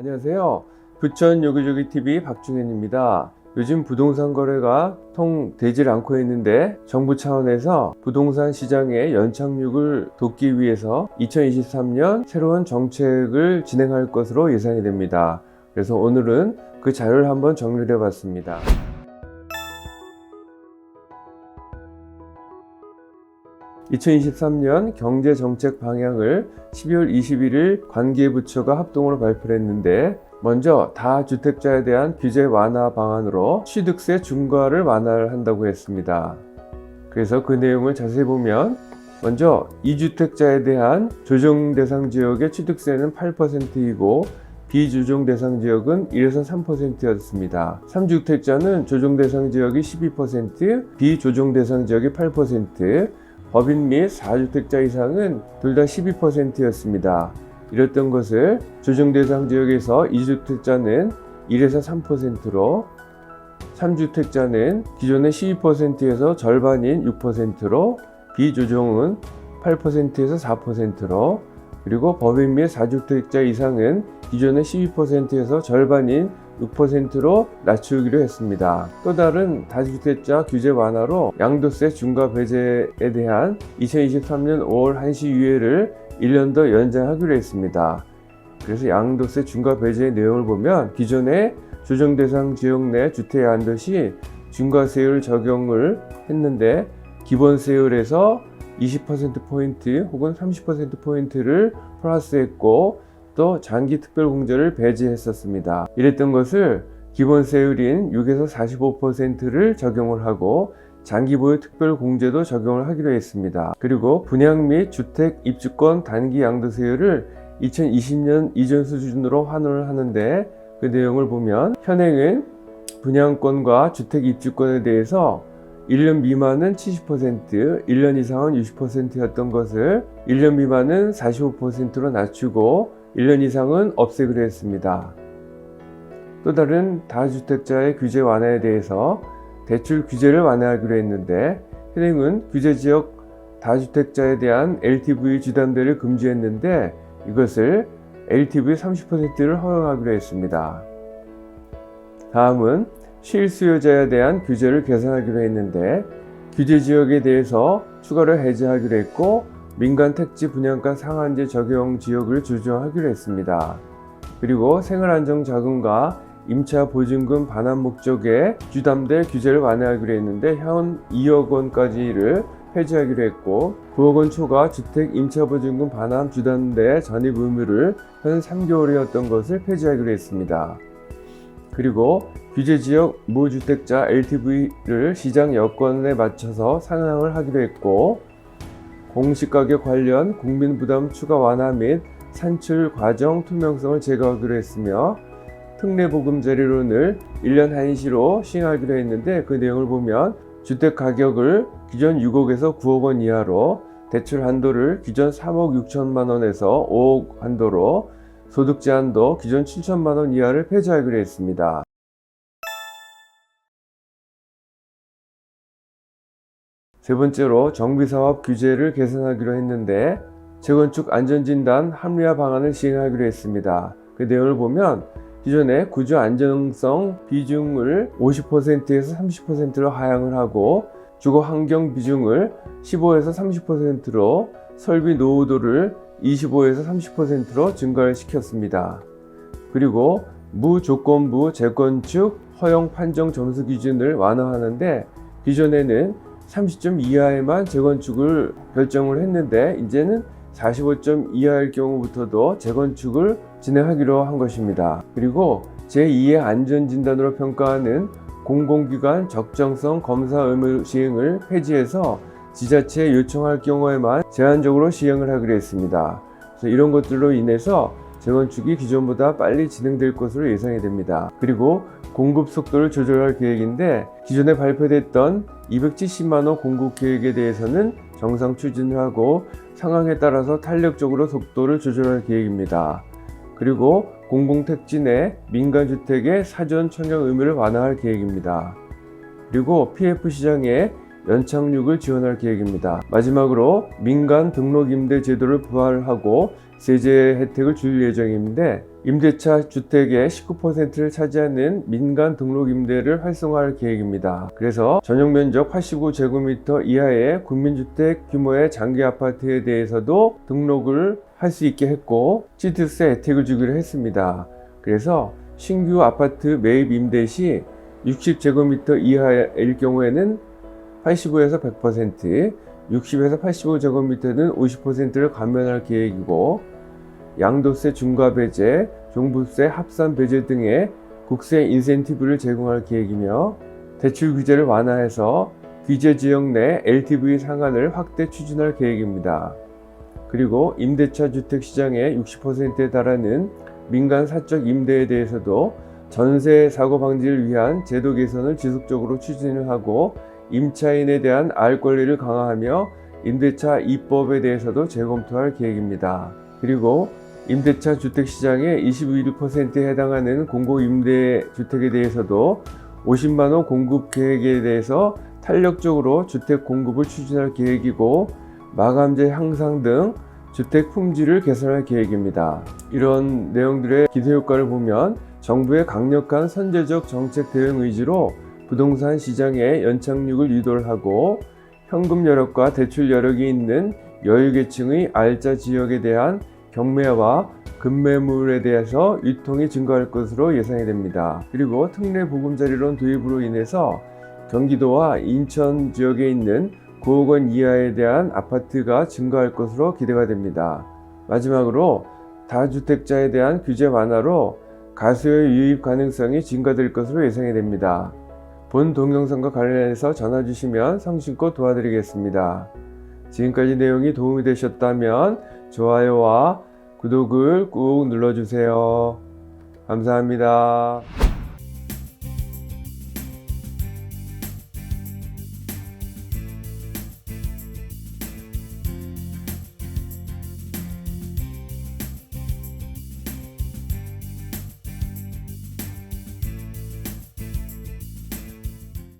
안녕하세요. 부천 요기조기 TV 박중현입니다. 요즘 부동산 거래가 통 되질 않고 있는데 정부 차원에서 부동산 시장의 연착륙을 돕기 위해서 2023년 새로운 정책을 진행할 것으로 예상이 됩니다. 그래서 오늘은 그 자료를 한번 정리해 봤습니다. (2023년) 경제 정책 방향을 (12월 21일) 관계부처가 합동으로 발표를 했는데 먼저 다주택자에 대한 규제 완화 방안으로 취득세 중과를 완화를 한다고 했습니다. 그래서 그 내용을 자세히 보면 먼저 2주택자에 대한 조정 대상 지역의 취득세는 8%이고 비조정 대상 지역은 1에서 3%였습니다. 3주택자는 조정 대상 지역이 12%, 비조정 대상 지역이 8%, 법인 및 4주택자 이상은 둘 다 12%였습니다. 이랬던 것을 조정 대상 지역에서 2주택자는 1에서 3%로 3주택자는 기존의 12%에서 절반인 6%로 비조정은 8%에서 4%로 그리고 법인 및 4주택자 이상은 기존의 12%에서 절반인 6%로 낮추기로 했습니다. 또 다른 다주택자 규제 완화로 양도세 중과 배제에 대한 2023년 5월 1시 유예를 1년 더 연장하기로 했습니다. 그래서 양도세 중과 배제의 내용을 보면 기존의 조정 대상 지역 내 주택 한도 시 중과세율 적용을 했는데 기본세율에서 20%포인트 혹은 30%포인트를 플러스했고 또 장기 특별공제를 배제했었습니다. 이랬던 것을 기본 세율인 6에서 45%를 적용을 하고 장기 보유 특별 공제도 적용을 하기로 했습니다. 그리고 분양 및 주택 입주권 단기 양도세율을 2020년 이전 수준으로 환원을 하는데 그 내용을 보면 현행은 분양권과 주택 입주권에 대해서 1년 미만은 70%, 1년 이상은 60%였던 것을 1년 미만은 45%로 낮추고 1년 이상은 없애기로 했습니다. 또 다른 다주택자의 규제 완화에 대해서 대출 규제를 완화하기로 했는데 현행은 규제 지역 다주택자에 대한 LTV 주담대를 금지했는데 이것을 LTV 30%를 허용하기로 했습니다. 다음은 실수요자에 대한 규제를 개선하기로 했는데 규제 지역에 대해서 추가로 해제하기로 했고 민간 택지 분양가 상한제 적용 지역을 조정하기로 했습니다. 그리고 생활안정자금과 임차 보증금 반환 목적의 주담대 규제를 완화하기로 했는데 현 2억 원까지를 폐지하기로 했고 9억 원 초과 주택 임차 보증금 반환 주담대 전입 의무를 현 3개월이었던 것을 폐지하기로 했습니다. 그리고 규제 지역 무주택자 LTV를 시장 여건에 맞춰서 상향을 하기로 했고 공시가격 관련 국민 부담 추가 완화 및 산출 과정 투명성을 제거하기로 했으며 특례보금자리론을 1년 한시로 시행하기로 했는데 그 내용을 보면 주택 가격을 기존 6억에서 9억 원 이하로 대출 한도를 기존 3억 6천만 원에서 5억 한도로 소득 제한도 기존 7천만 원 이하를 폐지하기로 했습니다. 세 번째로 정비사업 규제를 개선하기로 했는데 재건축 안전진단 합리화 방안을 시행하기로 했습니다. 그 내용을 보면 기존의 구조 안정성 비중을 50%에서 30%로 하향을 하고 주거 환경 비중을 15에서 30%로 설비 노후도를 25에서 30%로 증가를 시켰습니다. 그리고 무조건부 재건축 허용 판정 점수 기준을 완화하는데 기존에는 30점 이하에만 재건축을 결정을 했는데 이제는 45점 이하일 경우부터도 재건축을 진행하기로 한 것입니다. 그리고 제2의 안전진단으로 평가하는 공공기관 적정성 검사 의무 시행을 폐지해서 지자체에 요청할 경우에만 제한적으로 시행을 하기로 했습니다. 그래서 이런 것들로 인해서 재건축이 기존보다 빨리 진행될 것으로 예상이 됩니다. 그리고 공급 속도를 조절할 계획인데 기존에 발표됐던 270만 호 공급 계획에 대해서는 정상 추진을 하고 상황에 따라서 탄력적으로 속도를 조절할 계획입니다. 그리고 공공택지 내 민간주택의 사전 청약 의무를 완화할 계획입니다. 그리고 PF 시장에 연착륙을 지원할 계획입니다. 마지막으로 민간 등록임대 제도를 부활하고 세제 혜택을 줄 예정인데 임대차 주택의 19%를 차지하는 민간 등록 임대를 활성화할 계획입니다. 그래서 전용 면적 85제곱미터 이하의 국민주택 규모의 장기 아파트에 대해서도 등록을 할 수 있게 했고 시트세 혜택을 주기로 했습니다. 그래서 신규 아파트 매입 임대 시 60제곱미터 이하일 경우에는 85에서 100%, 60에서 85제곱미터는 50%를 감면할 계획이고 양도세 중과 배제, 종부세 합산 배제 등의 국세 인센티브를 제공할 계획이며 대출 규제를 완화해서 규제 지역 내 LTV 상한을 확대 추진할 계획입니다. 그리고 임대차 주택 시장의 60%에 달하는 민간 사적 임대에 대해서도 전세 사고 방지를 위한 제도 개선을 지속적으로 추진을 하고 임차인에 대한 알 권리를 강화하며 임대차 입법에 대해서도 재검토할 계획입니다. 그리고 임대차 주택 시장의 21%에 해당하는 공고 임대 주택에 대해서도 50만 원 공급 계획에 대해서 탄력적으로 주택 공급을 추진할 계획이고 마감재 향상 등 주택 품질을 개선할 계획입니다. 이런 내용들의 기대 효과를 보면 정부의 강력한 선제적 정책 대응 의지로 부동산 시장의 연착륙을 유도를 하고 현금 여력과 대출 여력이 있는 여유계층의 알짜 지역에 대한 경매와 급매물에 대해서 유통이 증가할 것으로 예상이 됩니다. 그리고 특례 보금자리론 도입으로 인해서 경기도와 인천 지역에 있는 9억 원 이하에 대한 아파트가 증가할 것으로 기대가 됩니다. 마지막으로 다주택자에 대한 규제 완화로 가수의 유입 가능성이 증가될 것으로 예상이 됩니다. 본 동영상과 관련해서 전화 주시면 성심껏 도와드리겠습니다. 지금까지 내용이 도움이 되셨다면 좋아요와 구독을 꾹 눌러주세요. 감사합니다.